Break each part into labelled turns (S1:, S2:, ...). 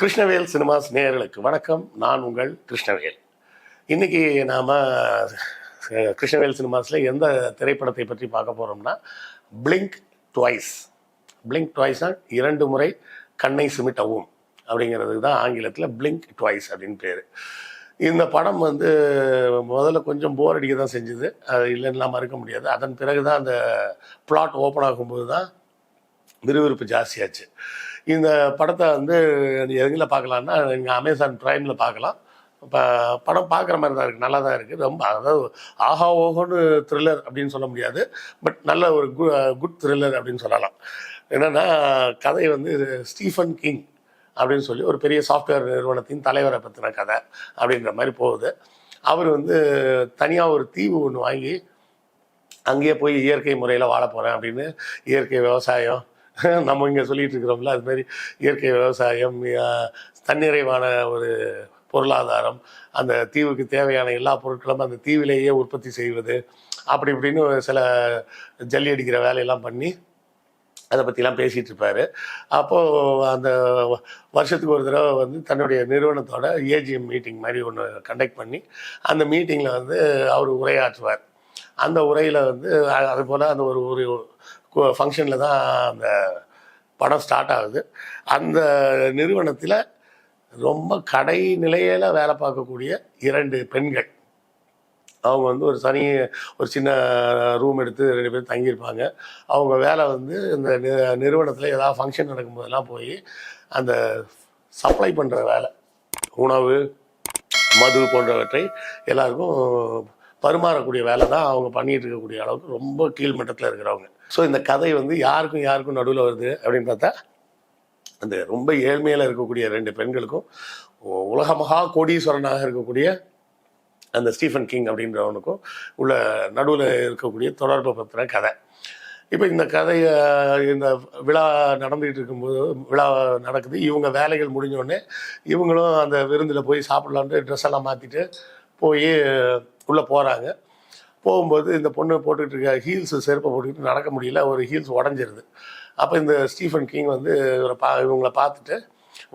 S1: Krishnavel cinemas நேயர்களுக்கு வணக்கம். நான் உங்கள் கிருஷ்ணவேல். இன்னைக்கு நாம் கிருஷ்ணவேல் சினிமாஸில் எந்த திரைப்படத்தை பற்றி பார்க்க போகிறோம்னா பிளிங்க் ட்வைஸ் பிளிங்க் ட்வைஸ்னா இரண்டு முறை கண்ணை சிமிட்டவும் அப்படிங்கிறது தான் ஆங்கிலத்தில் பிளிங்க் ட்வைஸ் அப்படின்னு பேர். இந்த படம் வந்து முதல்ல கொஞ்சம் போர் அடிக்க தான் செஞ்சுது. அது இல்லைன்னா மறுக்க முடியாது. அதன் பிறகு தான் அந்த பிளாட் ஓப்பன் ஆகும்போது தான் விறுவிறுப்பு ஜாஸ்தியாச்சு. இந்த படத்தை வந்து எதுங்களில் பார்க்கலான்னா நீங்கள் அமேசான் ப்ரைமில் பார்க்கலாம். இப்போ படம் பார்க்குற மாதிரி தான் இருக்குது நல்லா தான் இருக்குது ரொம்ப அதாவது ஆஹா ஓஹோன்னு த்ரில்லர் அப்படின்னு சொல்ல முடியாது. பட் நல்ல ஒரு கு குட் த்ரில்லர் அப்படின்னு சொல்லலாம். என்னென்னா கதை வந்து ஸ்டீஃபன் கிங் அப்படின்னு சொல்லி ஒரு பெரிய சாஃப்ட்வேர் நிறுவனத்தின் தலைவரை பற்றின கதை அப்படின்ற மாதிரி போகுது. அவர் வந்து தனியாக ஒரு தீவு ஒன்று வாங்கி அங்கேயே போய் இயற்கை முறையில் வாழ போகிறேன் அப்படின்னு இயற்கை விவசாயம் நம்ம இங்கே சொல்லிட்டு இருக்கிறோம்ல அது மாதிரி இயற்கை விவசாயம் தன்னிறைவான ஒரு பொருளாதாரம் அந்த தீவுக்கு தேவையான எல்லா பொருட்களும் அந்த தீவிலேயே உற்பத்தி செய்வது அப்படி இப்படின்னு சில ஜல்லி அடிக்கிற வேலையெல்லாம் பண்ணி அதை பற்றிலாம் பேசிகிட்டு இருப்பார் அப்போது அந்த வருஷத்துக்கு ஒரு தடவை வந்து தன்னுடைய நிறுவனத்தோட ஏஜிஎம் மீட்டிங் மாதிரி ஒன்று கண்டக்ட் பண்ணி அந்த மீட்டிங்கில் வந்து அவர் உரையாற்றுவார். அந்த உரையில் வந்து அதுபோல் அந்த ஒரு ஒரு ஃபங்க்ஷனில் தான் அந்த படம் ஸ்டார்ட் ஆகுது. அந்த நிறுவனத்தில் ரொம்ப கடை நிலையில் வேலை பார்க்கக்கூடிய இரண்டு பெண்கள். அவங்க வந்து ஒரு தனி ஒரு சின்ன ரூம் எடுத்து ரெண்டு பேரும் தங்கியிருப்பாங்க. அவங்க வேலை வந்து இந்த நிறுவனத்தில் ஏதாவது ஃபங்க்ஷன் நடக்கும்போதெல்லாம் போய் அந்த சப்ளை பண்ணுற வேலை. உணவு மது போன்றவற்றை எல்லாருக்கும் பரிமாறக்கூடிய வேலை தான் அவங்க பண்ணிகிட்டு இருக்கக்கூடிய அளவுக்கு ரொம்ப கீழ்மட்டத்தில் இருக்கிறவங்க. ஸோ இந்த கதை வந்து யாருக்கும் யாருக்கும் நடுவில் வருது அப்படின்னு பார்த்தா அந்த ரொம்ப ஏழ்மையில் இருக்கக்கூடிய ரெண்டு பெண்களுக்கும் உலகமாக உலக மகா கோடீஸ்வரனாக இருக்கக்கூடிய அந்த ஸ்டீஃபன் கிங் அப்படின்றவனுக்கும் உள்ள நடுவில் இருக்கக்கூடிய தொடர்பை பற்றின கதை. இப்போ இந்த கதையை இந்த விழா நடந்துகிட்டு இருக்கும்போது விழா நடக்குது. இவங்க வேலைகள் முடிஞ்ச உடனே இவங்களும் அந்த விருந்தில் போய் சாப்பிட்லான்ட்டு ட்ரெஸ் எல்லாம் மாற்றிட்டு போய் உள்ளே போகிறாங்க போகும்போது இந்த பொண்ணு போட்டுக்கிட்டு இருக்க ஹீல்ஸ் செருப்பை போட்டுக்கிட்டு நடக்க முடியல. ஒரு ஹீல்ஸ் உடஞ்சிருது. அப்போ இந்த ஸ்டீஃபன் கிங் வந்து இவரை பா இவங்கள பார்த்துட்டு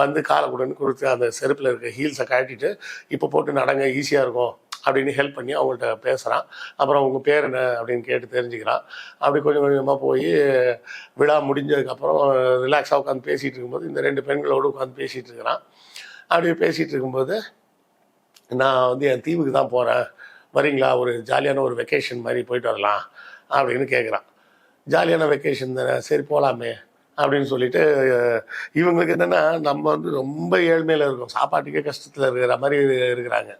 S1: வந்து காலை கொடுன்னு கொடுத்து அந்த செருப்பில் இருக்க ஹீல்ஸை கழட்டிட்டு இப்போ போட்டு நடங்க ஈஸியாக இருக்கும். அப்படின்னு ஹெல்ப் பண்ணி அவங்கள்ட்ட பேசுகிறான் அப்புறம் உங்கள் பேர் என்ன அப்படின்னு கேட்டு தெரிஞ்சுக்கிறான். அப்படி கொஞ்சம் கொஞ்சமாக போய் விழா முடிஞ்சதுக்கப்புறம் ரிலாக்ஸாக உட்காந்து பேசிகிட்டு இருக்கும்போது இந்த ரெண்டு பெண்களோடு உட்காந்து பேசிகிட்டு இருக்கிறான். அப்படி பேசிகிட்டு இருக்கும்போது நான் வந்து என் தீவுக்கு தான் போகிறேன் வரீங்களா? ஒரு ஜாலியான ஒரு வெக்கேஷன் மாதிரி போயிட்டு வரலாம் அப்படின்னு கேட்குறான் ஜாலியான வெக்கேஷன் தானே? சரி போகலாமே அப்படின்னு சொல்லிட்டு இவங்களுக்கு என்னென்னா நம்ம வந்து ரொம்ப ஏழ்மையில் இருக்கோம். சாப்பாட்டுக்கே கஷ்டத்தில் இருக்கிற மாதிரி இருக்கிறாங்க.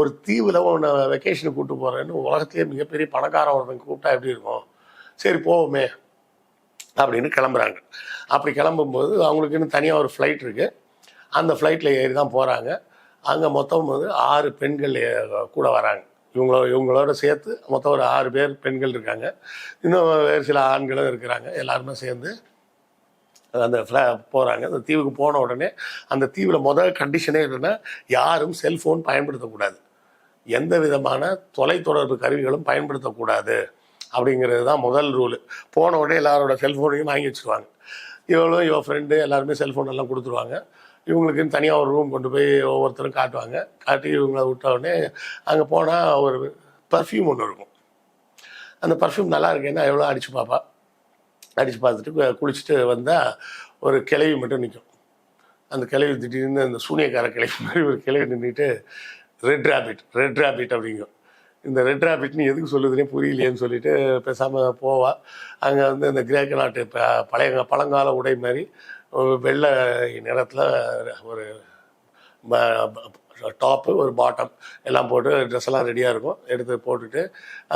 S1: ஒரு தீவில் உன்னை வெக்கேஷனுக்கு கூப்பிட்டு போகிறேன்னு உலகத்திலேயே மிகப்பெரிய பணக்கார ஒருத்தன் கூப்பிட்டா எப்படி இருக்கும்? சரி போவோமே அப்படின்னு கிளம்புறாங்க. அப்படி கிளம்பும்போது அவங்களுக்கு இன்னும் தனியாக ஒரு ஃப்ளைட் இருக்குது அந்த ஃப்ளைட்டில் ஏறி தான் போகிறாங்க அங்கே மொத்தம் வந்து ஆறு பெண்கள் கூட வராங்க. இவங்களோ இவங்களோட சேர்த்து மொத்தம் ஒரு ஆறு பேர் பெண்கள் இருக்காங்க. இன்னும் வேறு சில ஆண்களும் இருக்கிறாங்க. எல்லாருமே சேர்ந்து அந்த ஃப்ளா போகிறாங்க அந்த தீவுக்கு போன உடனே அந்த தீவில் முதல் கண்டிஷனே என்னென்னா யாரும் செல்ஃபோன் பயன்படுத்தக்கூடாது. எந்த விதமான தொலைத்தொடர்பு கருவிகளும் பயன்படுத்தக்கூடாது. அப்படிங்கிறது தான் முதல் ரூலு போன உடனே எல்லாரோட செல்ஃபோனையும் வாங்கி வச்சுருவாங்க. இவளும் இவன் ஃப்ரெண்டு எல்லாருமே செல்ஃபோன் எல்லாம் கொடுத்துருவாங்க. இவங்களுக்குன்னு தனியாக ஒரு ரூம் கொண்டு போய் ஒவ்வொருத்தரும் காட்டுவாங்க. காட்டி இவங்கள விட்ட உடனே அங்கே போனால் ஒரு பர்ஃப்யூம் ஒன்று இருக்கும். அந்த பர்ஃப்யூம் நல்லா இருக்கேன்னா எவ்வளோ அடிச்சு பார்ப்பா? அடித்து பார்த்துட்டு குளிச்சுட்டு வந்தால் ஒரு கிளவி மட்டும் நிற்கும் அந்த கிளவி திடீர்னு அந்த சூனியக்கார கிளவி மாதிரி ஒரு கிளவி நின்றுட்டு ரெட் ரேபிட் ரெட் ரேபிட் அப்படிங்கும். இந்த ரெட் ரேபிட்னு எதுக்கு சொல்லுதுன்னே புரியலையேன்னு சொல்லிட்டு பேசாமல் போவா. அங்கே வந்து இந்த கிரேக்க நாட்டு பழைய பழங்கால உடை மாதிரி வெள்ளை நிறத்தில் ஒரு டாப்பு ஒரு பாட்டம் எல்லாம் போட்டு ட்ரெஸ் எல்லாம் ரெடியாக இருக்கும். எடுத்து போட்டுட்டு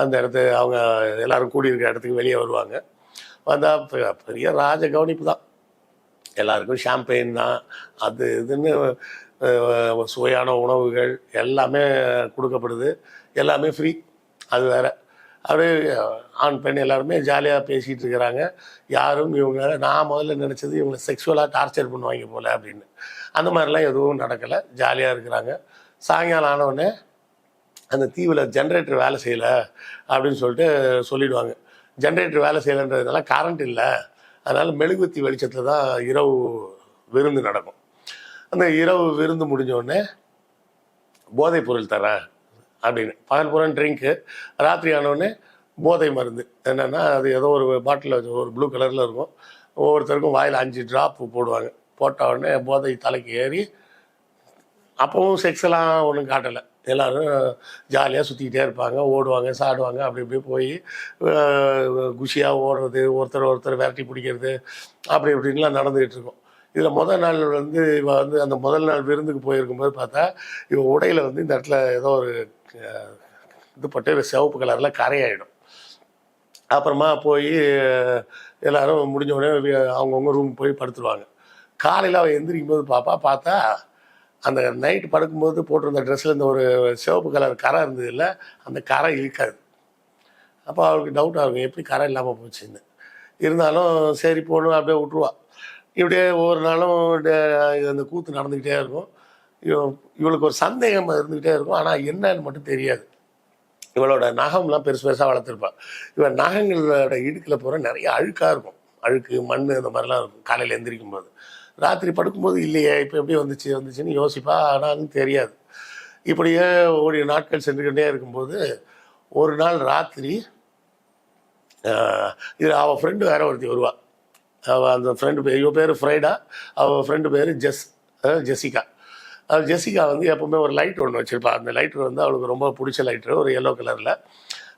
S1: அந்த இடத்து அவங்க எல்லோரும் கூடியிருக்க இடத்துக்கு வெளியே வருவாங்க. வந்தால் பெரிய ராஜ கவனிப்பு தான் எல்லாருக்கும் ஷாம்பெயின் தான். அது இதுன்னு சுவையான உணவுகள் எல்லாமே கொடுக்கப்படுது. எல்லாமே ஃப்ரீ அது வேற. அப்படியே ஆண் பெண் எல்லாருமே ஜாலியாக பேசிகிட்டு இருக்கிறாங்க. யாரும் இவங்க நான் முதல்ல நினச்சது இவங்களை செக்ஷுவலாக டார்ச்சர் பண்ணுவாங்க போல் அப்படின்னு. அந்த மாதிரிலாம் எதுவும் நடக்கலை. ஜாலியாக இருக்கிறாங்க. சாயங்காலம் ஆனவுடனே அந்த தீவில் ஜென்ரேட்டர் வேலை செய்யலை அப்படின்னு சொல்லிட்டு சொல்லிடுவாங்க. ஜென்ரேட்டர் வேலை செய்யலைன்றதுனால கரண்ட் இல்லை. அதனால் மெழுகுவத்தி வெளிச்சத்தில் தான் இரவு விருந்து நடக்கும். அந்த இரவு விருந்து முடிஞ்சோடனே போதைப் பொருள் தரேன் அப்படின்னு பகல் பூரா ட்ரிங்க்கு ராத்திரி ஆனோடனே போதை மருந்து. என்னென்னா அது ஏதோ ஒரு பாட்டில் ஒரு ப்ளூ கலரில் இருக்கும். ஒவ்வொருத்தருக்கும் வாயில் அஞ்சு ட்ராப் போடுவாங்க. போட்ட உடனே போதை தலைக்கு ஏறி அப்போவும் செக்ஸ் எல்லாம் ஒன்றும் காட்டலை. எல்லோரும் ஜாலியாக சுற்றிக்கிட்டே இருப்பாங்க. ஓடுவாங்க சாடுவாங்க. அப்படி இப்படி போய் குஷியாக ஓடுறது ஒருத்தர் ஒருத்தர் விரட்டி பிடிக்கிறது அப்படி இப்படின்லாம் நடந்துக்கிட்டு இருக்கும். இதில் முதல் நாள் வந்து இவ வந்து அந்த முதல் நாள் விருந்துக்கு போயிருக்கும்போது பார்த்தா இவ உடையில் வந்து இந்த இடத்துல ஏதோ ஒரு அஹ், இது பட்டு சிவப்பு கலரில் கரையாயிடும். அப்புறமா போய் எல்லாரும் முடிஞ்ச உடனே அவங்கவுங்க ரூம் போய் படுத்துருவாங்க. காலையில் அவள் எந்திரிக்கும் போது பாப்பா பார்த்தா அந்த நைட்டு படுக்கும்போது போட்டிருந்த ட்ரெஸ்ஸில் இந்த ஒரு சிவப்பு கலர் கரை இருந்தது இல்லை அந்த கரை இழுக்காது. அப்போ அவளுக்கு டவுட்டாக இருக்கும் எப்படி கரை இல்லாமல் போச்சுன்னு. இருந்தாலும் சரி போகணும் அப்படியே விட்ருவா இப்படியே ஒவ்வொரு நாளும் டே- அந்த கூத்து நடந்துக்கிட்டே இருக்கும். இவளுக்கு ஒரு சந்தேகம் இருந்துக்கிட்டே இருக்கும். ஆனால் என்னன்னு மட்டும் தெரியாது. இவளோட நகம்லாம் பெருசு பெருசாக வளர்த்துருப்பாள் இவன் நகங்களோட இடுக்கில் போகிற நிறைய அழுக்காக இருக்கும். அழுக்கு மண் இந்த மாதிரிலாம் இருக்கும் காலையில் எந்திரிக்கும் போது ராத்திரி படுக்கும்போது இல்லையே இப்போ எப்படி வந்துச்சு வந்துச்சுன்னு யோசிப்பா ஆனாலும் தெரியாது. இப்படியே ஓடிய நாட்கள் சென்றுக்கிட்டே இருக்கும்போது ஒரு நாள் ராத்திரி இது அவள் ஃப்ரெண்டு வேற ஒருத்தி வருவா. அவள் அந்த ஃப்ரெண்டு பேர் இவ பேர் ஃப்ரைடா அவள் ஃப்ரெண்டு பேர் ஜெஸ் ஜெசிகா. அது ஜெசிகா வந்து எப்பவுமே ஒரு லைட் ஒன்று வச்சுருப்பா. அந்த லைட்ரு வந்து அவளுக்கு ரொம்ப பிடிச்ச லைட்ரு ஒரு எல்லோ கலரில்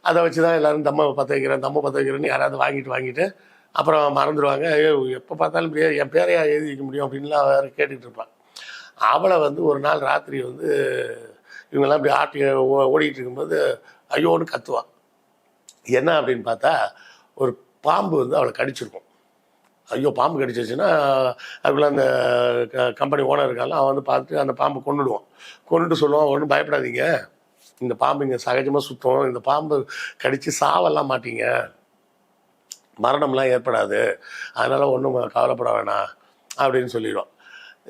S1: அதை வச்சு தான் எல்லோரும் தம்மை பற்ற வைக்கிறேன் தம்மை பற்ற வைக்கிறேன்னு யாராவது வாங்கிட்டு வாங்கிட்டு அப்புறம் மறந்துடுவாங்க ஐயோ எப்போ பார்த்தாலும் இப்படியே என் பேரையா எழுதி வைக்க முடியும் அப்படின்லாம் வேறு கேட்டுக்கிட்டு இருப்பான். அவளை வந்து ஒரு நாள் ராத்திரி வந்து இவங்கெல்லாம் இப்படி ஆட்டி ஓ- இருக்கும்போது ஐயோன்னு கத்துவான். என்ன அப்படின்னு பார்த்தா ஒரு பாம்பு வந்து அவளை கடிச்சிருக்கும். ஐயோ பாம்பு கடிச்சிச்சுன்னா அதுக்குள்ள அந்த க- கம்பெனி ஓனர் இருக்கால அவன் வந்து பார்த்துட்டு அந்த பாம்பை கொண்டுடுவான் கொண்டுட்டு சொல்லுவான் ஒன்றும் பயப்படாதீங்க. இந்த பாம்பு இங்கே சகஜமாக சுத்தம். இந்த பாம்பு கடித்து சாவெல்லாம் மாட்டீங்க. மரணம்லாம் ஏற்படாது. அதனால் ஒன்றும் கவலைப்பட வேணாம் அப்படின்னு சொல்லிடுவோம்.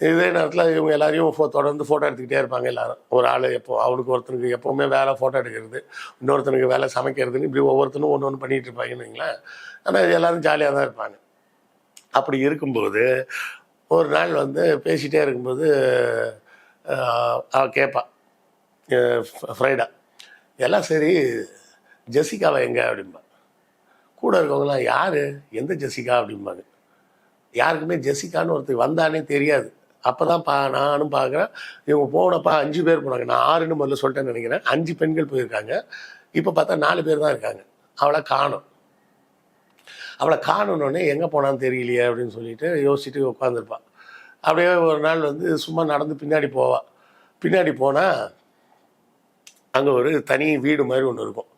S1: இதே நேரத்தில் இவங்க எல்லாரையும் ஃபோ தொடர்ந்து ஃபோட்டோ எடுத்துக்கிட்டே இருப்பாங்க எல்லாரும். ஒரு ஆள் எப்போ அவனுக்கு ஒருத்தனுக்கு எப்போவுமே வேலை ஃபோட்டோ எடுக்கிறது இன்னொருத்தனுக்கு வேலை சமைக்கிறதுன்னு இப்படி ஒவ்வொருத்தனும் ஒன்று ஒன்று பண்ணிகிட்டு இருப்பாங்கன்னு வைங்களேன். ஆனால் எல்லோரும் ஜாலியாக தான் இருப்பாங்க. அப்படி இருக்கும்போது ஒரு நாள் வந்து பேசிகிட்டே இருக்கும்போது அவள் கேட்பா ஃப்ரைடா எல்லாம் சரி ஜெசிகாவை எங்கே? அப்படிம்பா. கூட இருக்கவங்களாம் யார்? எந்த ஜெசிகா அப்படிம்பாங்க. யாருக்குமே ஜெசிகான்னு ஒருத்தர் வந்தானே தெரியாது. அப்போ தான் பா நானும் பார்க்குறேன் இவங்க போனப்பா அஞ்சு பேர் போனாங்க. நான் ஆறுன்னு முதல்ல சொல்லிட்டேன்னு நினைக்கிறேன். அஞ்சு பெண்கள் போயிருக்காங்க. இப்போ பார்த்தா நாலு பேர் தான் இருக்காங்க. அவளை காணும். அவளை காணணுன்னே எங்கே போனான்னு தெரியலையே அப்படின்னு சொல்லிட்டு யோசிச்சுட்டு உட்காந்துருப்பாள் அப்படியே ஒரு நாள் வந்து சும்மா நடந்து பின்னாடி போவாள் பின்னாடி போனால் அங்கே ஒரு தனி வீடு மாதிரி ஒன்று இருக்கும்.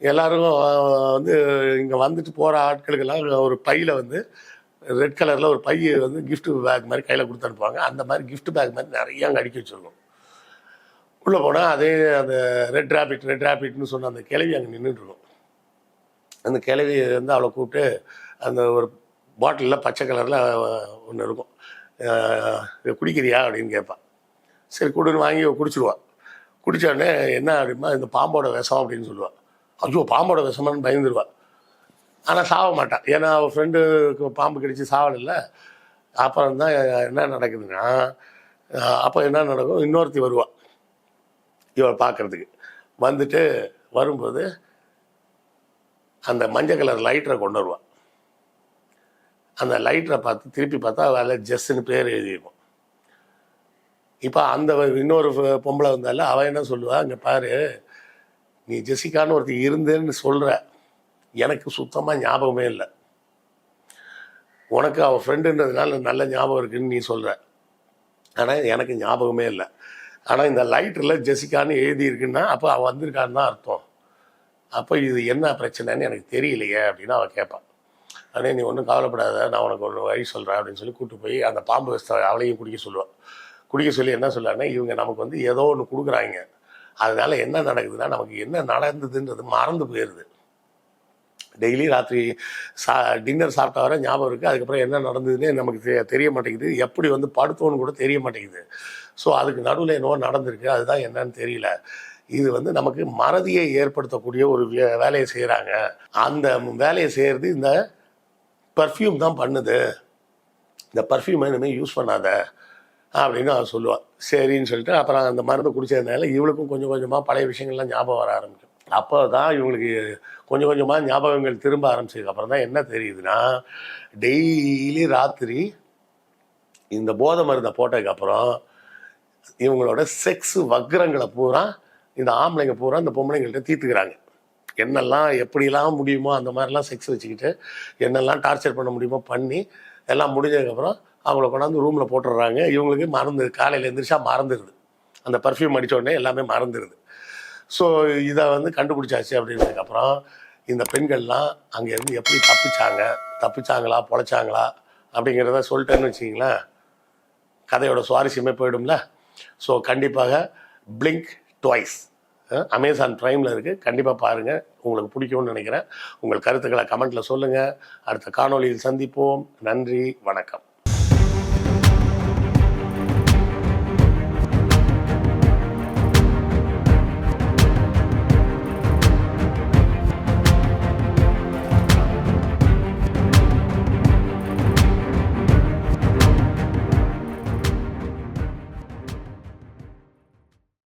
S1: எல்லாரும் வந்து இங்கே வந்துட்டு போகிற ஆட்களுக்கெல்லாம் ஒரு பையில் வந்து ரெட் கலரில் ஒரு பைய வந்து கிஃப்ட் பேக் மாதிரி கையில் கொடுத்து அனுப்புவாங்க. அந்த மாதிரி கிஃப்ட் பேக் மாதிரி நிறைய அங்கே அடிக்க வச்சுருக்கோம். உள்ளே போனால் அதே அந்த ரெட் ராபிட் ரெட் ராபிட்னு சொன்ன அந்த கிளவி அங்கே நின்றுட்டுருக்கோம் அந்த கிளவி வந்து அவளை கூப்பிட்டு அந்த ஒரு பாட்டிலில் பச்சை கலரில் ஒன்று இருக்கும். இதை குடிக்கிறியா அப்படின்னு கேட்பான் சரி கொடுன்னு வாங்கி குடிச்சிடுவான் குடித்தோடனே என்ன அப்படின்னா இந்த பாம்போட விஷம் அப்படின்னு சொல்லுவாள் ஐயோ பாம்போட விஷமான்னு பயந்துருவா ஆனால் சாவ மாட்டான். ஏன்னா அவள் ஃப்ரெண்டுக்கு பாம்பு கடிச்சு சாவலில்ல அப்புறம் தான் என்ன நடக்குதுன்னா அப்போ என்ன நடக்கும்? இன்னொருத்தி வருவாள் இவளை பார்க்கறதுக்கு. வந்துட்டு வரும்போது அந்த மஞ்சள் கலர் லைட்டரை கொண்டு வருவான் அந்த லைட்டரை பார்த்து திருப்பி பார்த்தா அதில் ஜெஸ்ஸுன்னு பேர் எழுதியிருக்கும். இப்போ அந்த இன்னொரு பொம்பளை வந்தால அவள் என்ன சொல்லுவாள் இங்கே பாரு நீ ஜெசிகான்னு ஒருத்தி இருந்தேன்னு சொல்கிற எனக்கு சுத்தமாக ஞாபகமே இல்லை. உனக்கு அவள் ஃப்ரெண்டுன்றதுனால நல்ல ஞாபகம் இருக்குன்னு நீ சொல்கிற ஆனால் எனக்கு ஞாபகமே இல்லை. ஆனால் இந்த லைட்டரில் ஜெசிகான்னு எழுதி இருக்குன்னா அப்போ அவள் வந்திருக்கான்னு தான் அர்த்தம். அப்போ இது என்ன பிரச்சனைன்னு எனக்கு தெரியலையே அப்படின்னு அவள் கேட்பான் அதே நீ ஒன்றும் கவலைப்படாத நான் உனக்கு ஒரு வழி சொல்கிறேன் அப்படின்னு சொல்லி கூப்பிட்டு போய் அந்த பாம்பு விஷத்தை அவளையும் குடிக்க சொல்லுவாள் குடிக்க சொல்லி என்ன சொல்லுவாங்கன்னா இவங்க நமக்கு வந்து ஏதோ ஒன்று கொடுக்குறாங்க. அதனால என்ன நடக்குதுன்னா நமக்கு என்ன நடந்ததுன்றது மறந்து போயிடுது டெய்லி ராத்திரி சா டின்னர் சாப்பிட்ட வர ஞாபகம் இருக்குது அதுக்கப்புறம் என்ன நடந்ததுன்னே நமக்கு தெ- தெரிய மாட்டேங்குது. எப்படி வந்து படுத்தோன்னு கூட தெரிய மாட்டேங்குது. ஸோ அதுக்கு நடுவில் என்னவோ நடந்திருக்கு. அதுதான் என்னன்னு தெரியல. இது வந்து நமக்கு மறதியை ஏற்படுத்தக்கூடிய ஒரு வே- வேலையை செய்கிறாங்க அந்த வேலையை செய்கிறது இந்த பர்ஃப்யூம் தான் பண்ணுது. இந்த பர்ஃப்யூமை இனிமேல் யூஸ் பண்ணாத. அப்படின்னு அவன் சொல்லுவாள் சரின்னு சொல்லிட்டு அப்புறம் அந்த மருந்து குடிச்சதுனால இவளுக்கும் கொஞ்சம் கொஞ்சமாக பழைய விஷயங்கள்லாம் ஞாபகம் வர ஆரம்பிக்கும். அப்போ தான் இவங்களுக்கு கொஞ்சம் கொஞ்சமாக ஞாபகங்கள் திரும்ப ஆரம்பிச்சதுக்கு அப்புறம் தான் என்ன தெரியுதுன்னா டெய்லி ராத்திரி இந்த போதை மருந்தை போட்டதுக்கப்புறம் இவங்களோட செக்ஸ் வக்ரங்களை பூரா இந்த ஆம்பளைங்க பூரா இந்த பொம்பளைங்கள்ட்ட தீர்த்துக்கிறாங்க. என்னெல்லாம் எப்படிலாம் முடியுமோ அந்த மாதிரிலாம் செக்ஸ் வச்சுக்கிட்டு என்னெல்லாம் டார்ச்சர் பண்ண முடியுமோ பண்ணி எல்லாம் முடிஞ்சதுக்கப்புறம் அவங்கள கொண்டாந்து ரூமில் போட்டுடுறாங்க. இவங்களுக்கு மறந்து காலையில் எழுந்திரிச்சா மறந்துடுது அந்த பர்ஃப்யூம் அடிச்ச உடனே எல்லாமே மறந்துடுது ஸோ இதை வந்து கண்டுபிடிச்சாச்சு அப்படின்றதுக்கப்புறம் இந்த பெண்கள்லாம் அங்கேருந்து எப்படி தப்பிச்சாங்க? தப்பிச்சாங்களா? பொழைச்சாங்களா? அப்படிங்கிறத சொல்லிட்டேன்னு வச்சிங்களேன் கதையோட சுவாரஸ்யமே போயிடும்ல. ஸோ கண்டிப்பாக பிளிங்க் டுவைஸ் அமேசான் ப்ரைமில் இருக்குது கண்டிப்பாக பாருங்கள் உங்களுக்கு பிடிக்கும்னு நினைக்கிறேன். உங்கள் கருத்துக்களை கமெண்ட்டில் சொல்லுங்கள் அடுத்த காணொளியில் சந்திப்போம். நன்றி. வணக்கம்.